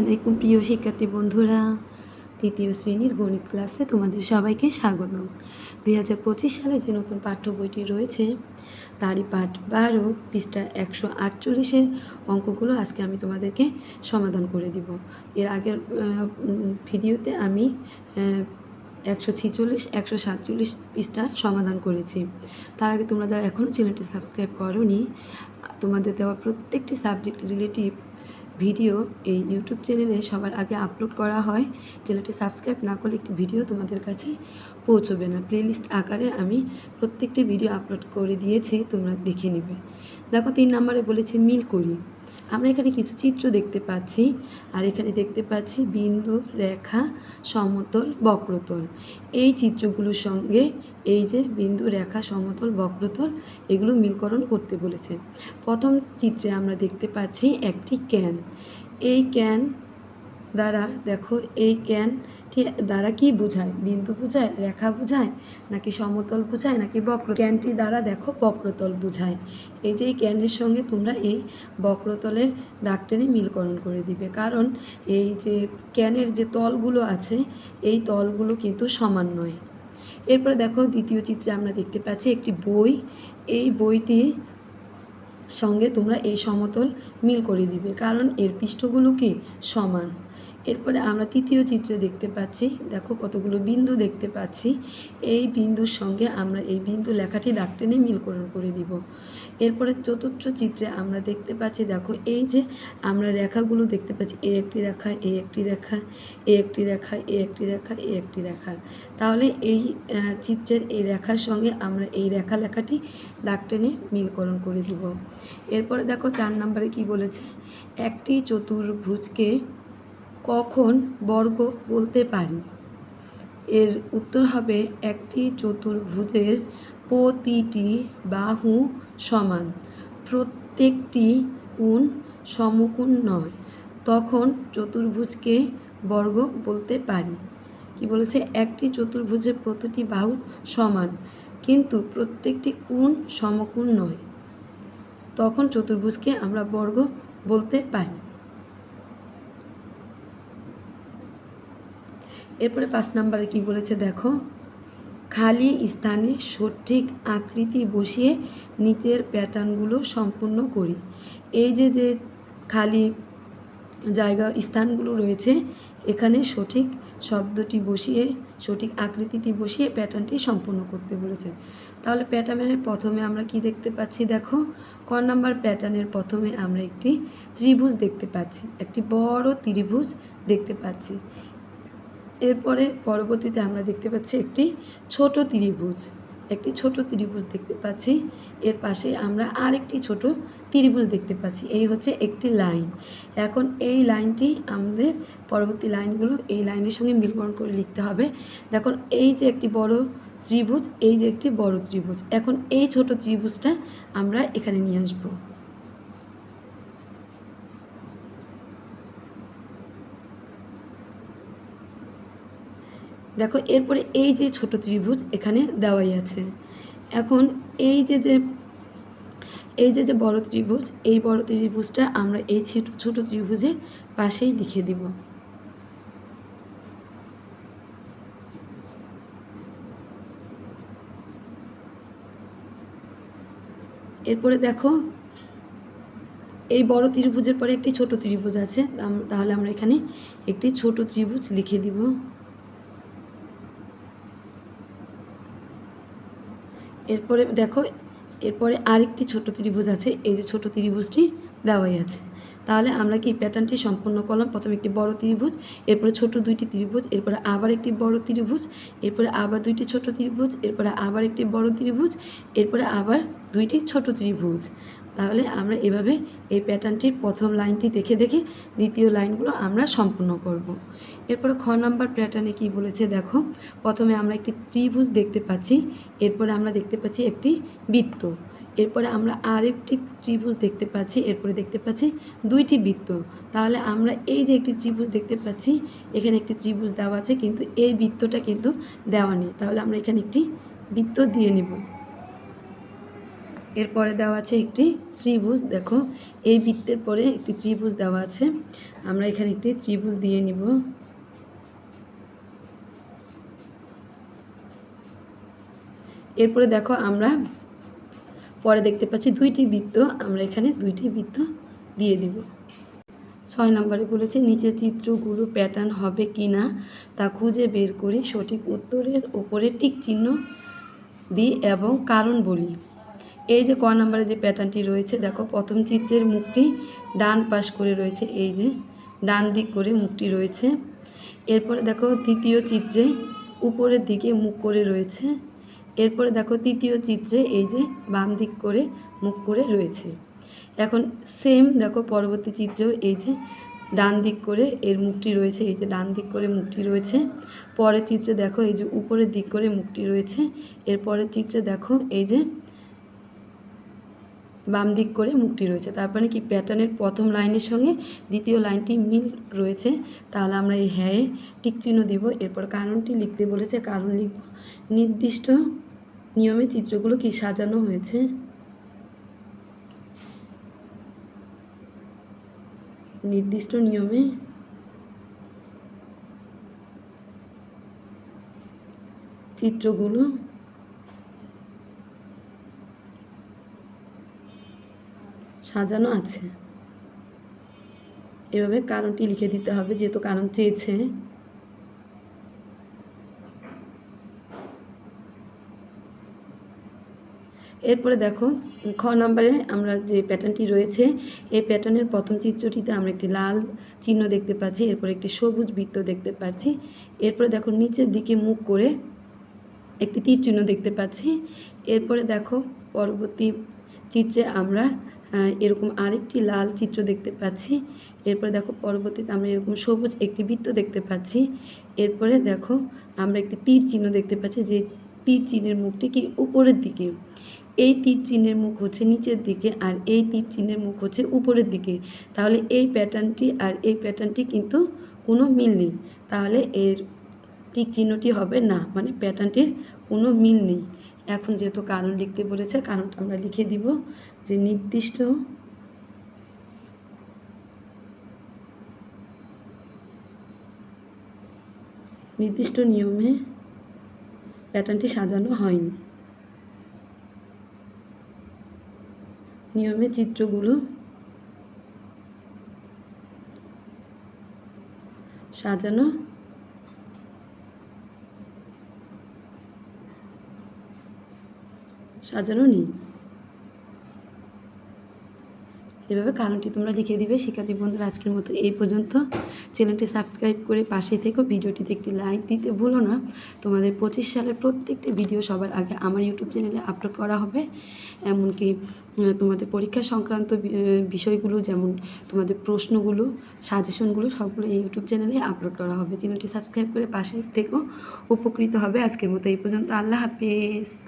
আলাইকুম প্রিয় শিক্ষার্থী বন্ধুরা, তৃতীয় শ্রেণির গণিত ক্লাসে তোমাদের সবাইকে স্বাগতম। দুই হাজার পঁচিশ সালে যে নতুন পাঠ্য বইটি রয়েছে, তারই পাঠ বারো, পৃষ্ঠা একশো আটচল্লিশের অঙ্কগুলো আজকে আমি তোমাদেরকে সমাধান করে দিব। এর আগের ভিডিওতে আমি একশো ছিচল্লিশ, একশো সাতচল্লিশ পৃষ্ঠা সমাধান করেছি। তার আগে তোমরা যারা এখনও চ্যানেলটি সাবস্ক্রাইব করোনি, তোমাদের দেওয়া প্রত্যেকটি সাবজেক্ট রিলেটিভ ভিডিও এই ইউটিউব চ্যানেলে সবার আগে আপলোড করা হয়। চ্যানেলটি সাবস্ক্রাইব না করলে একটি ভিডিও তোমাদের কাছে পৌঁছবে না। প্লেলিস্ট আকারে আমি প্রত্যেকটি ভিডিও আপলোড করে দিয়েছি, তোমরা দেখে নেবে। দেখো তিন নম্বরে বলেছে মিল করি। আমরা এখানে কিছু চিত্র দেখতে পাচ্ছি। আর এখানে দেখতে পাচ্ছি বিন্দু, রেখা, সমতল, বক্রতল। এই চিত্রগুলোর সঙ্গে এই যে বিন্দু, রেখা, সমতল, বক্রতল, এগুলো মিলকরণ করতে বলেছে। প্রথম চিত্রে আমরা দেখতে পাচ্ছি একটি ক্যান। এই ক্যান দ্বারা, দেখো, এই ক্যানটি দ্বারা কি বোঝায়? বিন্দু বোঝায়? রেখা বোঝায়? নাকি সমতল বোঝায়? নাকি বক্র? ক্যানটি দ্বারা দেখো বক্রতল বোঝায়। এই যে এই ক্যানের সঙ্গে তোমরা এই বক্রতলের দাগ টেনে মিলকরণ করে দিবে। কারণ এই যে ক্যানের যে তলগুলো আছে, এই তলগুলো কিন্তু সমান নয়। এরপরে দেখো দ্বিতীয় চিত্রে আমরা দেখতে পাচ্ছি একটি বই। এই বইটি সঙ্গে তোমরা এই সমতল মিল করে দিবে। কারণ এর পৃষ্ঠগুলো কি? সমান। এরপরে আমরা তৃতীয় চিত্রে দেখতে পাচ্ছি, দেখো কতগুলো বিন্দু দেখতে পাচ্ছি। এই বিন্দুর সঙ্গে আমরা এই বিন্দু লেখাটি দাগ টেনে মিলকরণ করে দিব। এরপরে চতুর্থ চিত্রে আমরা দেখতে পাচ্ছি, দেখো এই যে আমরা রেখাগুলো দেখতে পাচ্ছি, এ একটি রেখা, এ একটি রেখা, এ একটি রেখা, এ একটি রেখা, এ একটি রেখা। তাহলে এই চিত্রের এই রেখার সঙ্গে আমরা এই রেখা লেখাটি দাগ টেনে মিলকরণ করে দিব। এরপরে দেখো চার নম্বরে কি বলেছে, একটি চতুর্ভুজকে কখন বর্গ বলতে পারি? এর উত্তর হবে একটি চতুর্ভুজের প্রতিটি বাহু সমান। প্রত্যেকটি কোণ সমকোণ নয়। তখন চতুর্ভুজকে বর্গ বলতে পারি। কি বলেছে? একটি চতুর্ভুজের প্রতিটি বাহু সমান, কিন্তু প্রত্যেকটি কোণ সমকোণ নয়। তখন চতুর্ভুজকে আমরা বর্গ বলতে পারি। এরপরে পাঁচ নাম্বারে কি বলেছে দেখো? খালি স্থানে সঠিক আকৃতি বসিয়ে নিচের প্যাটার্নগুলো সম্পূর্ণ করি। এই যে যে খালি জায়গা, স্থানগুলো রয়েছে, এখানে সঠিক শব্দটি বসিয়ে, সঠিক আকৃতিটি বসিয়ে প্যাটার্নটি সম্পূর্ণ করতে বলেছে। তাহলে প্যাটার্নের প্রথমে আমরা কি দেখতে পাচ্ছি দেখো? ক নাম্বার প্যাটার্নের প্রথমে আমরা একটি ত্রিভুজ দেখতে পাচ্ছি, একটি বড় ত্রিভুজ দেখতে পাচ্ছি। এরপরে পরবর্তীতে আমরা দেখতে পাচ্ছি একটি ছোট ত্রিভুজ। একটি ছোট ত্রিভুজ দেখতে পাচ্ছি। এর পাশে আমরা আরেকটি ছোট ত্রিভুজ দেখতে পাচ্ছি। এই হচ্ছে একটি লাইন। এখন এই লাইনটি আমাদের পরবর্তী লাইনগুলো এই লাইনের সঙ্গে মিলকরণ করে লিখতে হবে। দেখুন, এই যে একটি বড় ত্রিভুজ, এই যে একটি বড় ত্রিভুজ। এখন এই ছোট ত্রিভুজটা আমরা এখানে নিয়ে আসব। দেখো, এরপরে এই যে ছোট ত্রিভুজ এখানে দেওয়াই আছে। এখন এই যে যে, এই যে যে বড় ত্রিভুজ, এই বড় ত্রিভুজটা আমরা এই ছোট ত্রিভুজের পাশেই লিখে দিব। এরপরে দেখো, এই বড় ত্রিভুজের পরে একটি ছোট ত্রিভুজ আছে তাহলে আমরা এখানে একটি ছোট ত্রিভুজ লিখে দিব। এরপরে দেখো, এরপরে আরেকটি ছোট ত্রিভুজ আছে, এই যে ছোট ত্রিভুজটি দেওয়াই আছে। তাহলে আমরা কি প্যাটার্নটি সম্পূর্ণ করলাম? প্রথমে একটি বড় ত্রিভুজ, এরপরে ছোট দুইটি ত্রিভুজ, এরপরে আবার একটি বড় ত্রিভুজ, এরপরে আবার দুইটি ছোট ত্রিভুজ, এরপরে আবার একটি বড় ত্রিভুজ, এরপরে আবার দুইটি ছোট ত্রিভুজ। তাহলে আমরা এভাবে এই প্যাটার্নটির প্রথম লাইনটি দেখে দেখে দ্বিতীয় লাইনগুলো আমরা সম্পূর্ণ করব। এরপরে খ নাম্বার প্যাটার্নে কি বলেছে দেখো। প্রথমে আমরা একটি ত্রিভুজ দেখতে পাচ্ছি, এরপরে আমরা দেখতে পাচ্ছি একটি বৃত্ত। এরপরে আমরা আরেকটি ত্রিভুজ দেখতে পাচ্ছি, এরপরে দেখতে পাচ্ছি দুইটি বৃত্ত। তাহলে আমরা এই যে একটি ত্রিভুজ দেখতে পাচ্ছি, এখানে একটি ত্রিভুজ দেওয়া আছে, কিন্তু এই বৃত্তটা কিন্তু দেওয়া নেই। তাহলে আমরা এখানে একটি বৃত্ত দিয়ে নেব। এরপরে দেওয়া আছে একটি ত্রিভুজ, দেখো। এই বৃত্তের পরে একটি ত্রিভুজ দেওয়া আছে। আমরা এখানে একটি ত্রিভুজ দিয়ে নিব। এরপরে দেখো আমরা পরে দেখতে পাচ্ছি দুইটি বৃত্ত, আমরা এখানে দুইটি বৃত্ত দিয়ে দিব। ছয় নম্বরে বলেছে, নিচের চিত্রগুলো প্যাটার্ন হবে কি না তা খুঁজে বের করে সঠিক উত্তরের ওপরে টিক চিহ্ন দিই এবং কারণ বলি। এই যে ক নম্বরে যে প্যাটার্নটি রয়েছে, দেখো প্রথম চিত্রের মুখটি ডান পাশ করে রয়েছে, এই যে ডান দিক করে মুখটি রয়েছে। এরপরে দেখো তৃতীয় চিত্রে উপরের দিকে মুখ করে রয়েছে। এরপরে দেখো তৃতীয় চিত্রে এই যে বাম দিক করে মুখ করে রয়েছে। এখন সেম দেখো পরবর্তী চিত্রেও এই যে ডান দিক করে এর মুখটি রয়েছে, এই যে ডান দিক করে মুখটি রয়েছে। পরের চিত্রে দেখো এই যে উপরের দিক করে মুখটি রয়েছে। এর পরের চিত্রে দেখো এই যে বাম দিক করে মুখটি রয়েছে। তারপরে কি প্যাটার্নের প্রথম লাইনের সঙ্গে দ্বিতীয় লাইনটি মিল রয়েছে। তাহলে আমরা এই হ্যাঁ টিক চিহ্ন দিব। এরপর কারণটি লিখতে বলেছে, কারণ লিখব। নির্দিষ্ট নিয়মে চিত্রগুলো কি সাজানো হয়েছে? নির্দিষ্ট নিয়মে চিত্রগুলো সাজানো আছে। এভাবে কারণটি লিখে দিতে হবে যেহেতু কারণ চেয়েছে। এরপরে দেখো, খ নম্বরে আমরা যে প্যাটার্নটি রয়েছে, এই প্যাটার্নের প্রথম চিত্রটিতে আমরা একটি লাল চিহ্ন দেখতে পাচ্ছি, এরপর একটি সবুজ বৃত্ত দেখতে পাচ্ছি। এরপরে দেখো, নিচের দিকে মুখ করে একটি তীর চিহ্ন দেখতে পাচ্ছি। এরপরে দেখো, পরবর্তী চিত্রে আমরা এরকম আরেকটি লাল চিত্র দেখতে পাচ্ছি। এরপরে দেখো পরবর্তীতে আমরা এরকম সবুজ একটি বৃত্ত দেখতে পাচ্ছি। এরপরে দেখো আমরা একটি তীর চিহ্ন দেখতে পাচ্ছি যে তীর চিহ্নের মুখটি কি উপরের দিকে। এই তীর চিহ্নের মুখ হচ্ছে নিচের দিকে আর এই তীর চিহ্নের মুখ হচ্ছে উপরের দিকে। তাহলে এই প্যাটার্নটি আর এই প্যাটার্নটি কিন্তু কোনো মিল নেই। তাহলে এর টিক চিহ্নটি হবে না। মানে প্যাটার্নটির কোনো মিল নেই। এখন যেহেতু কারণ লিখতে বলেছে কারণটা আমরা লিখে দিব যে নির্দিষ্ট নির্দিষ্ট নিয়মে প্যাটার্নটি সাজানো হয়নি। নিয়মে চিত্রগুলো সাজানো সাজানো নেই। এভাবে কারণটি তোমরা লিখে দিবে। শিক্ষার্থী বন্ধুরা, আজকের মতো এই পর্যন্ত। চ্যানেলটি সাবস্ক্রাইব করে পাশে থেকো। ভিডিওটিতে একটি লাইক দিতে ভুলো না। তোমাদের পঁচিশ সালের প্রত্যেকটি ভিডিও সবার আগে আমার ইউটিউব চ্যানেলে আপলোড করা হবে। এমনকি তোমাদের পরীক্ষা সংক্রান্ত বিষয়গুলো যেমন তোমাদের প্রশ্নগুলো, সাজেশনগুলো, সবগুলো এই ইউটিউব চ্যানেলে আপলোড করা হবে। চ্যানেলটি সাবস্ক্রাইব করে পাশে থেকো। উপকৃত হবে আজকের মতো এই পর্যন্ত। আল্লাহ হাফেজ।